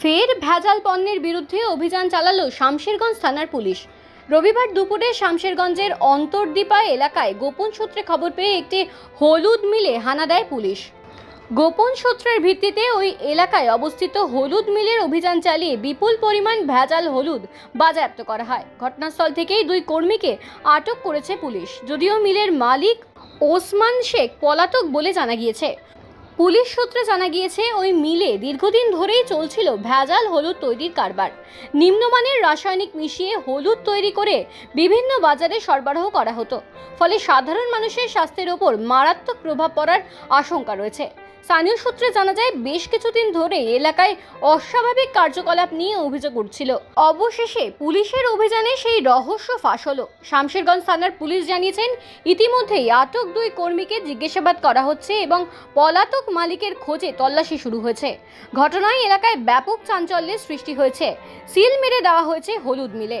ফের ভেজাল পণ্যের বিরুদ্ধে অভিযান চালালো শামশেরগঞ্জ থানার পুলিশ। রবিবার দুপুরে শামশেরগঞ্জের অন্তর্দীপা এলাকায় গোপন সূত্রে খবর পেয়ে একটি হলুদ মিলে হানা দেয় পুলিশ। গোপন সূত্রের ভিত্তিতে ওই এলাকায় অবস্থিত হলুদ মিলের অভিযান চালিয়ে বিপুল পরিমাণ ভেজাল হলুদ বাজেয়াপ্ত করা হয়। ঘটনাস্থল থেকেই দুই কর্মীকে আটক করেছে পুলিশ। যদিও মিলের মালিক ওসমান শেখ পলাতক বলে জানা গিয়েছে। পুলিশ সূত্রে জানা গিয়েছে, ওই মিলে দীর্ঘদিন ধরেই চলছিল ভেজাল হলুদ তৈরির কারবার। নিম্নমানের রাসায়নিক মিশিয়ে হলুদ তৈরি করে বিভিন্ন বাজারে সরবরাহ করা হতো। ফলে সাধারণ মানুষের স্বাস্থ্যের ওপর মারাত্মক প্রভাব পড়ার আশঙ্কা রয়েছে। স্থানীয় সূত্রে জানা যায়, বেশ কিছুদিন ধরে এলাকায় অস্বাভাবিক কার্যকলাপ নিয়ে অভিযোগ উঠছিল। অবশেষে পুলিশের অভিযানে সেই রহস্য ফাঁস হলো। শামশেরগঞ্জ থানার পুলিশ জানিয়েছেন, ইতিমধ্যেই আটক দুই কর্মীকে জিজ্ঞাসাবাদ করা হচ্ছে এবং পলাতক মালিকের খোঁজে তল্লাশি শুরু হয়েছে। ঘটনায় এলাকায় ব্যাপক চাঞ্চল্যের সৃষ্টি হয়েছে। সিল মেরে দেওয়া হয়েছে হলুদ মিলে।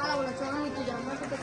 Kalau udah itu jangan masuk ke